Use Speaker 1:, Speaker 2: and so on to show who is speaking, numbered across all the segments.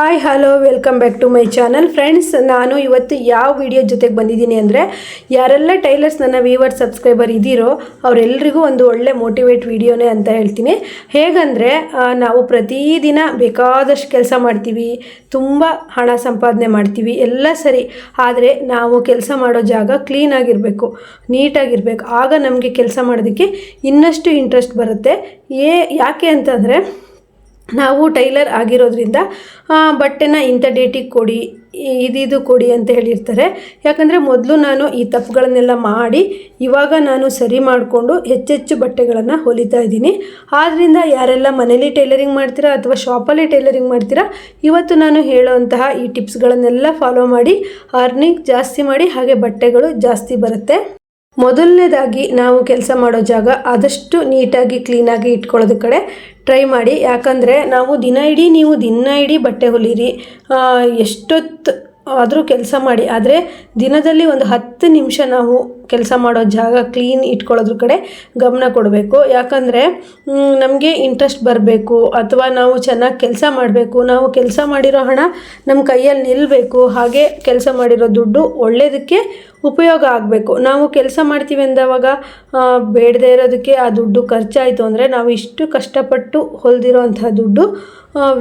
Speaker 1: Hi hello welcome back to my channel friends ನಾನು ಇವತ್ತು ಯಾವ ವಿಡಿಯೋ ಜೊತೆಗೆ ಬಂದಿದ್ದೀನಿ ಅಂದರೆ, ಯಾರೆಲ್ಲ ಟೈಲರ್ಸ್ ನನ್ನ ವೀವರ್ ಸಬ್ಸ್ಕ್ರೈಬರ್ ಇದ್ದೀರೋ ಅವರೆಲ್ಲರಿಗೂ ಒಂದು ಒಳ್ಳೆ ಮೋಟಿವೇಟ್ ವಿಡಿಯೋನೇ ಅಂತ ಹೇಳ್ತೀನಿ. ಹೇಗಂದರೆ ನಾವು ಪ್ರತಿದಿನ ಬೇಕಾದಷ್ಟು ಕೆಲಸ ಮಾಡ್ತೀವಿ, ತುಂಬ ಹಣ ಸಂಪಾದನೆ ಮಾಡ್ತೀವಿ, ಎಲ್ಲ ಸರಿ. ಆದರೆ, ನಾವು ಕೆಲಸ ಮಾಡೋ ಜಾಗ ಕ್ಲೀನಾಗಿರಬೇಕು ನೀಟಾಗಿರಬೇಕು. ಆಗ ನಮಗೆ ಕೆಲಸ ಮಾಡೋದಕ್ಕೆ ಇನ್ನಷ್ಟು ಇಂಟ್ರೆಸ್ಟ್ ಬರುತ್ತೆ. ಏ, ಯಾಕೆ ಅಂತಂದರೆ ನಾವು ಟೈಲರ್ ಆಗಿರೋದ್ರಿಂದ ಬಟ್ಟೆನ ಇಂಥ ಡೇಟಿಗೆ ಕೊಡಿ ಇದಿದು ಕೊಡಿ ಅಂತ ಹೇಳಿರ್ತಾರೆ. ಯಾಕಂದರೆ ಮೊದಲು ನಾನು ಈ ತಪ್ಪುಗಳನ್ನೆಲ್ಲ ಮಾಡಿ, ಇವಾಗ ನಾನು ಸರಿ ಮಾಡಿಕೊಂಡು ಹೆಚ್ಚೆಚ್ಚು ಬಟ್ಟೆಗಳನ್ನು ಹೊಲಿತಾ ಇದ್ದೀನಿ. ಆದ್ದರಿಂದ ಯಾರೆಲ್ಲ ಮನೇಲಿ ಟೈಲರಿಂಗ್ ಮಾಡ್ತೀರಾ ಅಥವಾ ಶಾಪಲ್ಲಿ ಟೈಲರಿಂಗ್ ಮಾಡ್ತೀರಾ, ಇವತ್ತು ನಾನು ಹೇಳೋವಂತಹ ಈ ಟಿಪ್ಸ್ಗಳನ್ನೆಲ್ಲ ಫಾಲೋ ಮಾಡಿ ಅರ್ನಿಂಗ್ ಜಾಸ್ತಿ ಮಾಡಿ, ಹಾಗೆ ಬಟ್ಟೆಗಳು ಜಾಸ್ತಿ ಬರುತ್ತೆ. ಮೊದಲನೇದಾಗಿ ನಾವು ಕೆಲಸ ಮಾಡೋ ಜಾಗ ಆದಷ್ಟು ನೀಟಾಗಿ ಕ್ಲೀನಾಗಿ ಇಟ್ಕೊಳ್ಳೋದು ಕಡೆ ಟ್ರೈ ಮಾಡಿ. ಯಾಕಂದರೆ ನಾವು ದಿನ ಇಡೀ, ನೀವು ದಿನ ಇಡೀ ಬಟ್ಟೆ ಹೊಲೀರಿ. ಎಷ್ಟೊತ್ತು ಆದರೂ ಕೆಲಸ ಮಾಡಿ. ಆದರೆ ದಿನದಲ್ಲಿ ಒಂದು ಹತ್ತು ನಿಮಿಷ ನಾವು ಕೆಲಸ ಮಾಡೋ ಜಾಗ ಕ್ಲೀನ್ ಇಟ್ಕೊಳ್ಳೋದ್ರ ಕಡೆ ಗಮನ ಕೊಡಬೇಕು. ಯಾಕಂದರೆ ನಮಗೆ ಇಂಟ್ರೆಸ್ಟ್ ಬರಬೇಕು ಅಥವಾ ನಾವು ಚೆನ್ನಾಗಿ ಕೆಲಸ ಮಾಡಬೇಕು. ನಾವು ಕೆಲಸ ಮಾಡಿರೋ ಹಣ ನಮ್ಮ ಕೈಯಲ್ಲಿ ನಿಲ್ಲಬೇಕು ಹಾಗೆ ಕೆಲಸ ಮಾಡಿರೋ ದುಡ್ಡು ಒಳ್ಳೆಯದಕ್ಕೆ ಉಪಯೋಗ ಆಗಬೇಕು. ನಾವು ಕೆಲಸ ಮಾಡ್ತೀವಿ ಅಂದವಾಗ ಬೇಡದೇ ಇರೋದಕ್ಕೆ ಆ ದುಡ್ಡು ಖರ್ಚಾಯಿತು ಅಂದರೆ ನಾವು ಇಷ್ಟು ಕಷ್ಟಪಟ್ಟು ಹೊಲ್ದಿರೋ ದುಡ್ಡು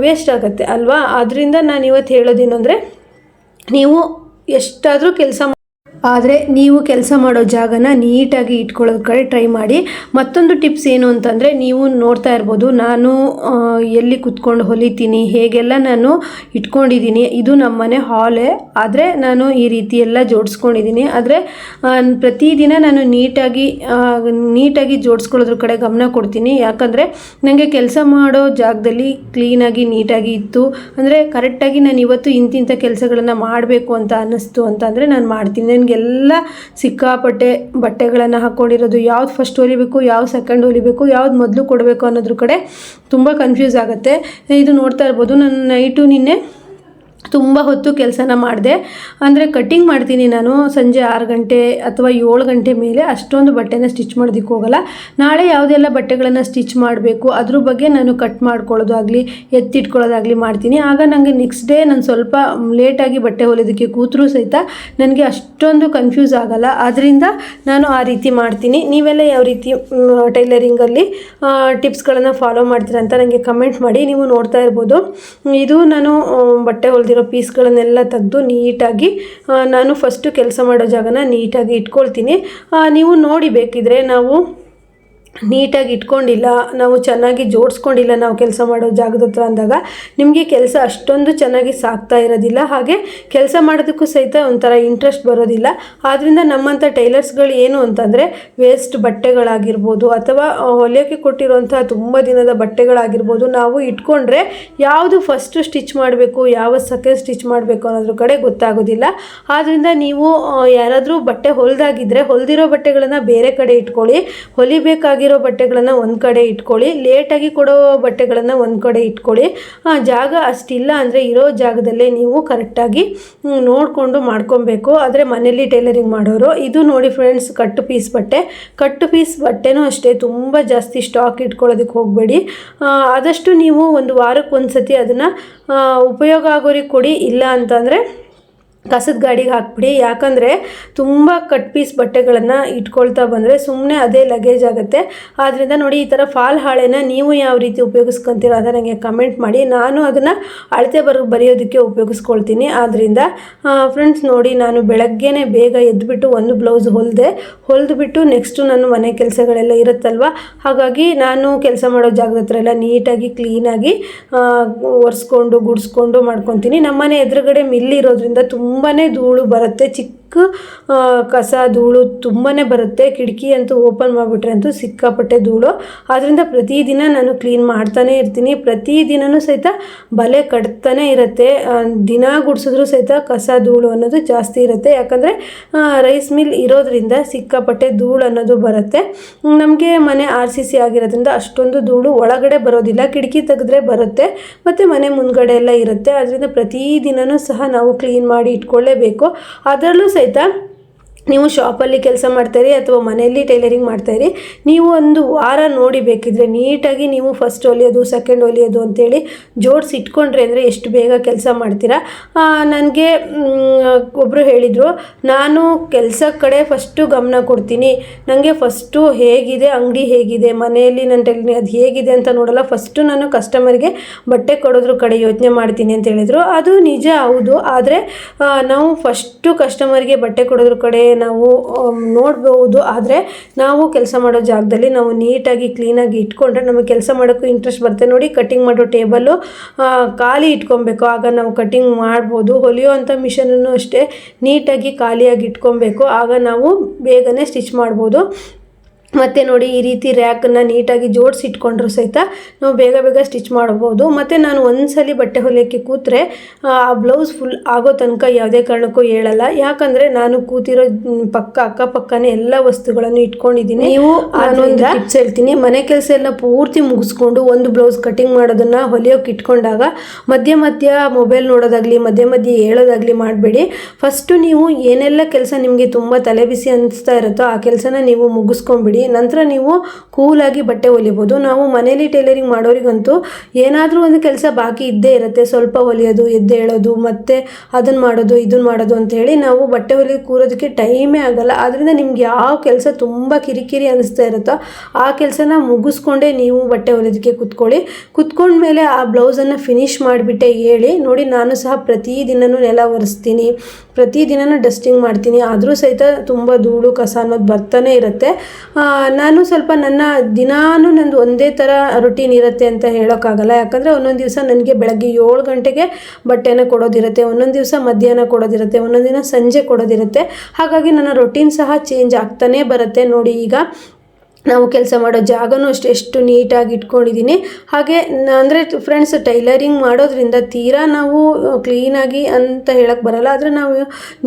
Speaker 1: ವೇಸ್ಟ್ ಆಗುತ್ತೆ ಅಲ್ವಾ? ಅದರಿಂದ ನಾನು ಇವತ್ತು ಹೇಳೋದೇನು ಅಂದರೆ, ನೀವು ಎಷ್ಟಾದರೂ ಕೆಲಸ ಆದರೆ ನೀವು ಕೆಲಸ ಮಾಡೋ ಜಾಗನ ನೀಟಾಗಿ ಇಟ್ಕೊಳ್ಳೋದು ಕಡೆ ಟ್ರೈ ಮಾಡಿ. ಮತ್ತೊಂದು ಟಿಪ್ಸ್ ಏನು ಅಂತಂದರೆ ನೀವು ನೋಡ್ತಾ ಇರ್ಬೋದು, ನಾನು ಎಲ್ಲಿ ಕುತ್ಕೊಂಡು ಹೊಲಿತೀನಿ, ಹೇಗೆಲ್ಲ ನಾನು ಇಟ್ಕೊಂಡಿದ್ದೀನಿ, ಇದು ನಮ್ಮನೆ ಹಾಲೇ ಆದರೆ ನಾನು ಈ ರೀತಿ ಎಲ್ಲ ಜೋಡಿಸ್ಕೊಂಡಿದ್ದೀನಿ. ಆದರೆ ಪ್ರತಿದಿನ ನಾನು ನೀಟಾಗಿ ನೀಟಾಗಿ ಜೋಡಿಸ್ಕೊಳ್ಳೋದ್ರ ಕಡೆ ಗಮನ ಕೊಡ್ತೀನಿ. ಯಾಕಂದರೆ ನನಗೆ ಕೆಲಸ ಮಾಡೋ ಜಾಗದಲ್ಲಿ ಕ್ಲೀನಾಗಿ ನೀಟಾಗಿ ಇತ್ತು. ಅಂದರೆ ಕರೆಕ್ಟಾಗಿ ನಾನು ಇವತ್ತು ಇಂತಿಂಥ ಕೆಲಸಗಳನ್ನು ಮಾಡಬೇಕು ಅಂತ ಅನ್ನಿಸ್ತು ಅಂತಂದರೆ ನಾನು ಮಾಡ್ತೀನಿ. ನನಗೆಲ್ಲ ಸಿಕ್ಕಾಪಟ್ಟೆ ಬಟ್ಟೆಗಳನ್ನು ಹಾಕ್ಕೊಂಡಿರೋದು ಯಾವ್ದು ಫಸ್ಟ್ ಹೊಲಿಬೇಕು, ಯಾವ್ದು ಸೆಕೆಂಡ್ ಹೊಲಿಬೇಕು, ಯಾವ್ದು ಮೊದಲು ಕೊಡಬೇಕು ಅನ್ನೋದ್ರ ಕಡೆ ತುಂಬ ಕನ್ಫ್ಯೂಸ್ ಆಗುತ್ತೆ. ಇದು ನೋಡ್ತಾ ಇರ್ಬೋದು. ನಾನು ನೈಟು ನಿನ್ನೆ ತುಂಬ ಹೊತ್ತು ಕೆಲಸನ ಮಾಡಿದೆ. ಅಂದರೆ ಕಟ್ಟಿಂಗ್ ಮಾಡ್ತೀನಿ ನಾನು ಸಂಜೆ ಆರು ಗಂಟೆ ಅಥವಾ ಏಳು ಗಂಟೆ ಮೇಲೆ ಅಷ್ಟೊಂದು ಬಟ್ಟೆನ ಸ್ಟಿಚ್ ಮಾಡೋದಕ್ಕೆ ಹೋಗಲ್ಲ. ನಾಳೆ ಯಾವುದೆಲ್ಲ ಬಟ್ಟೆಗಳನ್ನು ಸ್ಟಿಚ್ ಮಾಡಬೇಕು, ಅದ್ರ ಬಗ್ಗೆ ನಾನು ಕಟ್ ಮಾಡ್ಕೊಳ್ಳೋದಾಗಲಿ, ಎತ್ತಿಟ್ಕೊಳ್ಳೋದಾಗಲಿ ಮಾಡ್ತೀನಿ. ಆಗ ನನಗೆ ನೆಕ್ಸ್ಟ್ ಡೇ ನಾನು ಸ್ವಲ್ಪ ಲೇಟಾಗಿ ಬಟ್ಟೆ ಹೊಲಿಯೋದಕ್ಕೆ ಕೂತರೂ ಸಹಿತ ನನಗೆ ಅಷ್ಟೊಂದು ಕನ್ಫ್ಯೂಸ್ ಆಗಲ್ಲ. ಆದ್ದರಿಂದ ನಾನು ಆ ರೀತಿ ಮಾಡ್ತೀನಿ. ನೀವೆಲ್ಲ ಯಾವ ರೀತಿ ಟೈಲರಿಂಗಲ್ಲಿ ಟಿಪ್ಸ್ಗಳನ್ನು ಫಾಲೋ ಮಾಡ್ತೀರಾ ಅಂತ ನನಗೆ ಕಮೆಂಟ್ ಮಾಡಿ. ನೀವು ನೋಡ್ತಾ ಇರ್ಬೋದು. ಇದು ನಾನು ಬಟ್ಟೆ ಬಟ್ಟೆ ಹೊಲಿದಿರೋ ಪೀಸ್ಗಳನ್ನೆಲ್ಲ ತೆಗೆದು ನೀಟಾಗಿ ನಾನು ಫಸ್ಟು ಕೆಲಸ ಮಾಡೋ ಜಾಗನ ನೀಟಾಗಿ ಇಟ್ಕೊಳ್ತೀನಿ. ನೀವು ನೋಡಿ ಬೇಕಿದ್ರೆ ನಾವು ನೀಟಾಗಿ ಇಟ್ಕೊಂಡಿಲ್ಲ, ನಾವು ಚೆನ್ನಾಗಿ ಜೋಡಿಸ್ಕೊಂಡಿಲ್ಲ, ನಾವು ಕೆಲಸ ಮಾಡೋ ಜಾಗದ ಹತ್ರ ಅಂದಾಗ ನಿಮಗೆ ಕೆಲಸ ಅಷ್ಟೊಂದು ಚೆನ್ನಾಗಿ ಸಾಕ್ತಾ ಇರೋದಿಲ್ಲ. ಹಾಗೆ ಕೆಲಸ ಮಾಡೋದಕ್ಕೂ ಸಹಿತ ಒಂಥರ ಇಂಟ್ರೆಸ್ಟ್ ಬರೋದಿಲ್ಲ. ಆದ್ದರಿಂದ ನಮ್ಮಂಥ ಟೈಲರ್ಸ್ಗಳು ಏನು ಅಂತಂದರೆ ವೇಸ್ಟ್ ಬಟ್ಟೆಗಳಾಗಿರ್ಬೋದು ಅಥವಾ ಹೊಲಿಯೋಕ್ಕೆ ಕೊಟ್ಟಿರುವಂತಹ ತುಂಬ ದಿನದ ಬಟ್ಟೆಗಳಾಗಿರ್ಬೋದು ನಾವು ಇಟ್ಕೊಂಡ್ರೆ ಯಾವುದು ಫಸ್ಟು ಸ್ಟಿಚ್ ಮಾಡಬೇಕು, ಯಾವ ಸೆಕೆಂಡ್ ಸ್ಟಿಚ್ ಮಾಡಬೇಕು ಅನ್ನೋದ್ರ ಕಡೆ ಗೊತ್ತಾಗೋದಿಲ್ಲ. ಆದ್ದರಿಂದ ನೀವು ಯಾರಾದರೂ ಬಟ್ಟೆ ಹೊಲಿದಾಗಿದ್ದರೆ ಹೊಲ್ದಿರೋ ಬಟ್ಟೆಗಳನ್ನು ಬೇರೆ ಕಡೆ ಇಟ್ಕೊಳ್ಳಿ. ಹೊಲಿಬೇಕಾಗಿರೋ ಬಟ್ಟೆಗಳನ್ನು ಒಂದು ಕಡೆ ಇಟ್ಕೊಳ್ಳಿ. ಲೇಟಾಗಿ ಕೊಡೋ ಬಟ್ಟೆಗಳನ್ನು ಒಂದು ಕಡೆ ಇಟ್ಕೊಳ್ಳಿ. ಜಾಗ ಅಷ್ಟಿಲ್ಲ ಅಂದರೆ ಇರೋ ಜಾಗದಲ್ಲೇ ನೀವು ಕರೆಕ್ಟಾಗಿ ನೋಡಿಕೊಂಡು ಮಾಡ್ಕೊಬೇಕು. ಆದರೆ ಮನೇಲಿ ಟೈಲರಿಂಗ್ ಮಾಡೋರು, ಇದು ನೋಡಿ ಫ್ರೆಂಡ್ಸ್ ಕಟ್ಟು ಪೀಸ್ ಬಟ್ಟೆ. ಕಟ್ಟು ಪೀಸ್ ಬಟ್ಟೆನೂ ಅಷ್ಟೇ, ತುಂಬ ಜಾಸ್ತಿ ಸ್ಟಾಕ್ ಇಟ್ಕೊಳ್ಳೋದಕ್ಕೆ ಹೋಗಬೇಡಿ. ಆದಷ್ಟು ನೀವು ಒಂದು ವಾರಕ್ಕೆ ಒಂದು ಸತಿ ಅದನ್ನು ಉಪಯೋಗ ಆಗೋರಿಗೆ ಕೊಡಿ. ಇಲ್ಲ ಅಂತಂದರೆ ಕಸದ ಗಾಡಿಗೆ ಹಾಕ್ಬಿಡಿ. ಯಾಕಂದರೆ ತುಂಬ ಕಟ್ ಪೀಸ್ ಬಟ್ಟೆಗಳನ್ನು ಇಟ್ಕೊಳ್ತಾ ಬಂದರೆ ಸುಮ್ಮನೆ ಅದೇ ಲಗೇಜ್ ಆಗುತ್ತೆ. ಆದ್ದರಿಂದ ನೋಡಿ ಈ ಥರ ಫಾಲ್ ಹಾಳೆನ ನೀವು ಯಾವ ರೀತಿ ಉಪಯೋಗಿಸ್ಕೊತೀರ ಅಂತ ನನಗೆ ಕಮೆಂಟ್ ಮಾಡಿ. ನಾನು ಅದನ್ನು ಅಳತೆ ಬರ, ಬರೆಯೋದಕ್ಕೆ ಉಪಯೋಗಿಸ್ಕೊಳ್ತೀನಿ. ಆದ್ದರಿಂದ ಫ್ರೆಂಡ್ಸ್ ನೋಡಿ ನಾನು ಬೆಳಗ್ಗೆನೇ ಬೇಗ ಎದ್ದುಬಿಟ್ಟು ಒಂದು ಬ್ಲೌಸ್ ಹೊಲ್ದೆ, ಹೊಲಿದ್ಬಿಟ್ಟು ನೆಕ್ಸ್ಟು ನಾನು ಮನೆ ಕೆಲಸಗಳೆಲ್ಲ ಇರುತ್ತಲ್ವ? ಹಾಗಾಗಿ ನಾನು ಕೆಲಸ ಮಾಡೋ ಜಾಗದ ಹತ್ರ ಎಲ್ಲ ನೀಟಾಗಿ ಕ್ಲೀನಾಗಿ ಒರೆಸ್ಕೊಂಡು, ಗುಡಿಸ್ಕೊಂಡು ಮಾಡ್ಕೊತೀನಿ. ನಮ್ಮನೆ ಎದುರುಗಡೆ ಮಿಲ್ ಇರೋದ್ರಿಂದ ತುಂಬಾ ಧೂಳು ಬರುತ್ತೆ ಚಿಕ್ಕ ಕಸ, ಧೂಳು ತುಂಬಾ ಬರುತ್ತೆ. ಕಿಟಕಿ ಅಂತೂ ಓಪನ್ ಮಾಡಿಬಿಟ್ರೆ ಅಂತೂ ಸಿಕ್ಕಾಪಟ್ಟೆ ಧೂಳು. ಆದ್ದರಿಂದ ಪ್ರತಿದಿನ ನಾನು ಕ್ಲೀನ್ ಮಾಡ್ತಾನೆ ಇರ್ತೀನಿ. ಪ್ರತಿದಿನವೂ ಸಹಿತ ಬಲೆ ಕಟ್ತಾನೆ ಇರುತ್ತೆ. ದಿನ ಗುಡಿಸಿದ್ರು ಸಹಿತ ಕಸ, ಧೂಳು ಅನ್ನೋದು ಜಾಸ್ತಿ ಇರುತ್ತೆ. ಯಾಕಂದರೆ ರೈಸ್ ಮಿಲ್ ಇರೋದ್ರಿಂದ ಸಿಕ್ಕಾಪಟ್ಟೆ ಧೂಳು ಅನ್ನೋದು ಬರುತ್ತೆ. ನಮಗೆ ಮನೆ ಆರ್ ಸಿ ಸಿ ಆಗಿರೋದ್ರಿಂದ ಅಷ್ಟೊಂದು ಧೂಳು ಒಳಗಡೆ ಬರೋದಿಲ್ಲ. ಕಿಟಕಿ ತೆಗೆದ್ರೆ ಬರುತ್ತೆ. ಮತ್ತು ಮನೆ ಮುಂದ್ಗಡೆ ಎಲ್ಲ ಇರುತ್ತೆ. ಅದರಿಂದ ಪ್ರತಿದಿನವೂ ಸಹ ನಾವು ಕ್ಲೀನ್ ಮಾಡಿ ಇಟ್ಕೊಳ್ಳೇಬೇಕು. ಅದರಲ್ಲೂ ಸಹಿತ ನೀವು ಶಾಪಲ್ಲಿ ಕೆಲಸ ಮಾಡ್ತಾಯಿರಿ ಅಥವಾ ಮನೆಯಲ್ಲಿ ಟೈಲರಿಂಗ್ ಮಾಡ್ತಾಯಿರಿ, ನೀವು ಒಂದು ವಾರ ನೋಡಿ ಬೇಕಿದ್ರೆ ನೀಟಾಗಿ ನೀವು ಫಸ್ಟ್ ಹೊಲಿಯೋದು ಸೆಕೆಂಡ್ ಹೊಲಿಯೋದು ಅಂತೇಳಿ ಜೋಡಿಸಿ ಇಟ್ಕೊಂಡ್ರೆ ಅಂದರೆ ಎಷ್ಟು ಬೇಗ ಕೆಲಸ ಮಾಡ್ತೀರಾ. ನನಗೆ ಒಬ್ಬರು ಹೇಳಿದರು, ನಾನು ಕೆಲಸ ಕಡೆ ಫಸ್ಟು ಗಮನ ಕೊಡ್ತೀನಿ. ನನಗೆ ಫಸ್ಟು ಹೇಗಿದೆ, ಅಂಗಡಿ ಹೇಗಿದೆ, ಮನೆಯಲ್ಲಿ ನನ್ನ ಟೈಲರಿಂಗ್ ಅದು ಹೇಗಿದೆ ಅಂತ ನೋಡಲ್ಲ. ಫಸ್ಟು ನಾನು ಕಸ್ಟಮರ್ಗೆ ಬಟ್ಟೆ ಕೊಡೋದ್ರ ಕಡೆ ಯೋಚನೆ ಮಾಡ್ತೀನಿ ಅಂತ ಹೇಳಿದರು. ಅದು ನಿಜ, ಹೌದು. ಆದರೆ ನಾವು ಫಸ್ಟು ಕಸ್ಟಮರ್ಗೆ ಬಟ್ಟೆ ಕೊಡೋದ್ರ ಕಡೆ ನಾವು ನೋಡ್ಬೋದು. ಆದರೆ ನಾವು ಕೆಲಸ ಮಾಡೋ ಜಾಗದಲ್ಲಿ ನಾವು ನೀಟಾಗಿ, ಕ್ಲೀನಾಗಿ ಇಟ್ಕೊಂಡ್ರೆ ನಮಗೆ ಕೆಲಸ ಮಾಡೋಕ್ಕೂ ಇಂಟ್ರೆಸ್ಟ್ ಬರುತ್ತೆ. ನೋಡಿ ಕಟ್ಟಿಂಗ್ ಮಾಡೋ ಟೇಬಲ್ಲು ಖಾಲಿ ಇಟ್ಕೊಬೇಕು. ಆಗ ನಾವು ಕಟ್ಟಿಂಗ್ ಮಾಡ್ಬೋದು. ಹೊಲಿಯೋ ಅಂಥ ಮಿಷನನ್ನು ಅಷ್ಟೇ ನೀಟಾಗಿ ಖಾಲಿಯಾಗಿ ಇಟ್ಕೊಬೇಕು. ಆಗ ನಾವು ಬೇಗನೆ ಸ್ಟಿಚ್ ಮಾಡ್ಬೋದು. ಮತ್ತು ನೋಡಿ ಈ ರೀತಿ ರ್ಯಾಕನ್ನು ನೀಟಾಗಿ ಜೋಡಿಸಿ ಇಟ್ಕೊಂಡ್ರು ಸಹಿತ ನಾವು ಬೇಗ ಬೇಗ ಸ್ಟಿಚ್ ಮಾಡ್ಬೋದು. ಮತ್ತು ನಾನು ಒಂದ್ಸಲಿ ಬಟ್ಟೆ ಹೊಲಿಯೋಕ್ಕೆ ಕೂತ್ರೆ ಆ ಬ್ಲೌಸ್ ಫುಲ್ ಆಗೋ ತನಕ ಯಾವುದೇ ಕಾರಣಕ್ಕೂ ಹೇಳಲ್ಲ. ಯಾಕಂದರೆ ನಾನು ಕೂತಿರೋ ಪಕ್ಕ ಅಕ್ಕಪಕ್ಕನೇ ಎಲ್ಲ ವಸ್ತುಗಳನ್ನು ಇಟ್ಕೊಂಡಿದ್ದೀನಿ. ನೀವು ಅದೊಂದು ಟಿಪ್ಸ್ ಹೇಳ್ತೀನಿ. ಮನೆ ಕೆಲಸ ಎಲ್ಲ ಪೂರ್ತಿ ಮುಗಿಸ್ಕೊಂಡು ಒಂದು ಬ್ಲೌಸ್ ಕಟಿಂಗ್ ಮಾಡೋದನ್ನು ಹೊಲಿಯೋಕೆ ಇಟ್ಕೊಂಡಾಗ ಮಧ್ಯ ಮಧ್ಯ ಮೊಬೈಲ್ ನೋಡೋದಾಗಲಿ ಮಧ್ಯ ಮಧ್ಯೆ ಹೇಳೋದಾಗಲಿ ಮಾಡಬೇಡಿ. ಫಸ್ಟು ನೀವು ಏನೆಲ್ಲ ಕೆಲಸ ನಿಮಗೆ ತುಂಬ ತಲೆಬಿಸಿ ಅನಿಸ್ತಾ ಇರುತ್ತೋ ಆ ಕೆಲಸನ ನೀವು ಮುಗಿಸ್ಕೊಂಬಿಡಿ. ನಂತರ ನೀವು ಕೂಲಾಗಿ ಬಟ್ಟೆ ಹೊಲಿಬೋದು ನಾವು ಮನೇಲಿ ಟೈಲರಿಂಗ್ ಮಾಡೋರಿಗಂತೂ ಏನಾದರೂ ಒಂದು ಕೆಲಸ ಬಾಕಿ ಇದ್ದೇ ಇರುತ್ತೆ. ಸ್ವಲ್ಪ ಹೊಲಿಯೋದು ಎದ್ದೇಳೋದು ಮತ್ತು ಅದನ್ನು ಮಾಡೋದು ಇದನ್ನು ಮಾಡೋದು ಅಂತ ಹೇಳಿ ನಾವು ಬಟ್ಟೆ ಹೊಲಿ ಕೂರೋದಕ್ಕೆ ಟೈಮೇ ಆಗಲ್ಲ. ಆದ್ದರಿಂದ ನಿಮ್ಗೆ ಯಾವ ಕೆಲಸ ತುಂಬ ಕಿರಿಕಿರಿ ಅನಿಸ್ತಾ ಇರುತ್ತೋ ಆ ಕೆಲಸನ ಮುಗಿಸ್ಕೊಂಡೇ ನೀವು ಬಟ್ಟೆ ಹೊಲಿಯೋದಕ್ಕೆ ಕುತ್ಕೊಳ್ಳಿ. ಕುತ್ಕೊಂಡ್ಮೇಲೆ ಆ ಬ್ಲೌಸನ್ನು ಫಿನಿಶ್ ಮಾಡಿಬಿಟ್ಟೆ ಹೇಳಿ ನೋಡಿ ನಾನು ಸಹ ಪ್ರತಿದಿನನೂ ನೆಲ ಒರೆಸ್ತೀನಿ. ಪ್ರತಿದಿನನೂ ಡಸ್ಟಿಂಗ್ ಮಾಡ್ತೀನಿ. ಆದರೂ ಸಹಿತ ತುಂಬ ಧೂಳು, ಕಸ ಅನ್ನೋದು ಬರ್ತಾನೆ ಇರುತ್ತೆ. ನಾನು ಸ್ವಲ್ಪ ನನ್ನ ದಿನಾನು ನಂದು ಒಂದೇ ಥರ ರೊಟೀನ್ ಇರುತ್ತೆ ಅಂತ ಹೇಳೋಕ್ಕಾಗಲ್ಲ. ಯಾಕಂದರೆ ಒಂದೊಂದು ದಿವಸ ನನಗೆ ಬೆಳಗ್ಗೆ ಏಳು ಗಂಟೆಗೆ ಬಟ್ಟೆನ ಕೊಡೋದಿರುತ್ತೆ, ಒಂದೊಂದು ದಿವಸ ಮಧ್ಯಾಹ್ನ ಕೊಡೋದಿರುತ್ತೆ, ಒಂದೊಂದು ದಿನ ಸಂಜೆ ಕೊಡೋದಿರುತ್ತೆ. ಹಾಗಾಗಿ ನನ್ನ ರೊಟೀನ್ ಸಹ ಚೇಂಜ್ ಆಗ್ತಾನೇ ಬರುತ್ತೆ. ನೋಡಿ ಈಗ ನಾವು ಕೆಲಸ ಮಾಡೋ ಜಾಗನೂ ಅಷ್ಟು, ಎಷ್ಟು ನೀಟಾಗಿ ಇಟ್ಕೊಂಡಿದ್ದೀನಿ. ಹಾಗೆ ಅಂದರೆ ಫ್ರೆಂಡ್ಸ್ ಟೈಲರಿಂಗ್ ಮಾಡೋದ್ರಿಂದ ತೀರಾ ನಾವು ಕ್ಲೀನಾಗಿ ಅಂತ ಹೇಳಕ್ಕೆ ಬರಲ್ಲ. ಆದರೆ ನಾವು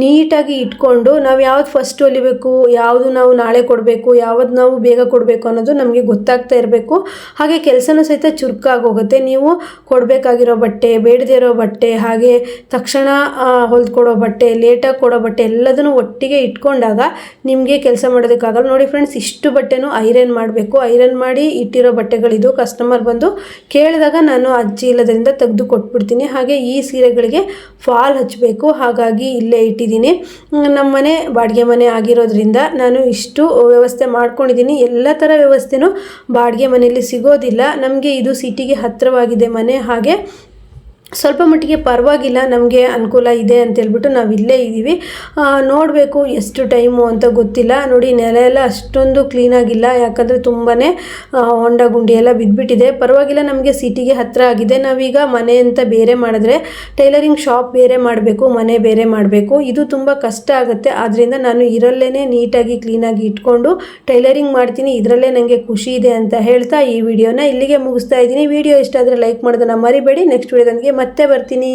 Speaker 1: ನೀಟಾಗಿ ಇಟ್ಕೊಂಡು ನಾವು ಯಾವ್ದು ಫಸ್ಟ್ ಹೊಲಿಬೇಕು ಯಾವುದು ನಾವು ನಾಳೆ ಕೊಡಬೇಕು, ಯಾವ್ದು ನಾವು ಬೇಗ ಕೊಡಬೇಕು ಅನ್ನೋದು ನಮಗೆ ಗೊತ್ತಾಗ್ತಾ ಇರಬೇಕು. ಹಾಗೆ ಕೆಲಸನೂ ಸಹಿತ ಚುರುಕಾಗಿ ಹೋಗುತ್ತೆ ನೀವು ಕೊಡಬೇಕಾಗಿರೋ ಬಟ್ಟೆ, ಬೇಡದೇ ಇರೋ ಬಟ್ಟೆ, ಹಾಗೆ ತಕ್ಷಣ ಹೊಲ್ದ್ಕೊಡೋ ಬಟ್ಟೆ ಲೇಟಾಗಿ ಕೊಡೋ ಬಟ್ಟೆ ಎಲ್ಲದನ್ನು ಒಟ್ಟಿಗೆ ಇಟ್ಕೊಂಡಾಗ ನಿಮಗೆ ಕೆಲಸ ಮಾಡೋದಕ್ಕಾಗಲ್ಲ. ನೋಡಿ ಫ್ರೆಂಡ್ಸ್ ಇಷ್ಟು ಬಟ್ಟೆನೂ ಐರನ್ ಮಾಡಬೇಕು. ಐರನ್ ಮಾಡಿ ಇಟ್ಟಿರೋ ಬಟ್ಟೆಗಳಿದು ಕಸ್ಟಮರ್ ಬಂದು ಕೇಳಿದಾಗ ನಾನು ಅಜ್ಜಿ ಇಲ್ಲದರಿಂದ ತೆಗೆದು ಕೊಟ್ಬಿಡ್ತೀನಿ. ಹಾಗೆ ಈ ಸೀರೆಗಳಿಗೆ ಫಾಲ್ ಹಚ್ಚಬೇಕು ಹಾಗಾಗಿ ಇಲ್ಲೇ ಇಟ್ಟಿದ್ದೀನಿ. ನಮ್ಮ ಮನೆ, ಬಾಡಿಗೆ ಮನೆ ಆಗಿರೋದ್ರಿಂದ ನಾನು ಇಷ್ಟು ವ್ಯವಸ್ಥೆ ಮಾಡ್ಕೊಂಡಿದ್ದೀನಿ. ಎಲ್ಲ ಥರ ವ್ಯವಸ್ಥೆನೂ ಬಾಡಿಗೆ ಮನೆಯಲ್ಲಿ ಸಿಗೋದಿಲ್ಲ. ನಮಗೆ ಇದು ಸಿಟಿಗೆ ಹತ್ತಿರವಾಗಿದೆ ಮನೆ. ಹಾಗೆ ಸ್ವಲ್ಪ ಮಟ್ಟಿಗೆ ಪರವಾಗಿಲ್ಲ, ನಮಗೆ ಅನುಕೂಲ ಇದೆ ಅಂತೇಳ್ಬಿಟ್ಟು ನಾವು ಇಲ್ಲೇ ಇದ್ದೀವಿ ನೋಡಬೇಕು ಎಷ್ಟು ಟೈಮು ಅಂತ ಗೊತ್ತಿಲ್ಲ. ನೋಡಿ ನೆಲ ಎಲ್ಲ ಅಷ್ಟೊಂದು ಕ್ಲೀನಾಗಿಲ್ಲ ಯಾಕಂದರೆ ತುಂಬಾ ಹೊಂಡ ಗುಂಡಿ ಎಲ್ಲ ಬಿದ್ದುಬಿಟ್ಟಿದೆ ಪರವಾಗಿಲ್ಲ, ನಮಗೆ ಸಿಟಿಗೆ ಹತ್ತಿರ ಆಗಿದೆ. ನಾವೀಗ ಮನೆ ಅಂತ ಬೇರೆ ಮಾಡಿದ್ರೆ ಟೈಲರಿಂಗ್ ಶಾಪ್ ಬೇರೆ ಮಾಡಬೇಕು, ಮನೆ ಬೇರೆ ಮಾಡಬೇಕು. ಇದು ತುಂಬ ಕಷ್ಟ ಆಗುತ್ತೆ. ಆದ್ದರಿಂದ ನಾನು ಇರಲ್ಲೇ ನೀಟಾಗಿ ಕ್ಲೀನಾಗಿ ಇಟ್ಕೊಂಡು ಟೈಲರಿಂಗ್ ಮಾಡ್ತೀನಿ. ಇದರಲ್ಲೇ ನನಗೆ ಖುಷಿ ಇದೆ ಅಂತ ಹೇಳ್ತಾ ಈ ವಿಡಿಯೋನ ಇಲ್ಲಿಗೆ ಮುಗಿಸ್ತಾ ಇದ್ದೀನಿ. ವಿಡಿಯೋ ಇಷ್ಟ ಆದರೆ ಲೈಕ್ ಮಾಡೋದನ್ನ ಮರಿಬೇಡಿ. ನೆಕ್ಸ್ಟ್ ವಿಡಿಯೋದೊಂದಿಗೆ ಮತ್ತೆ ಬರ್ತೀನಿ.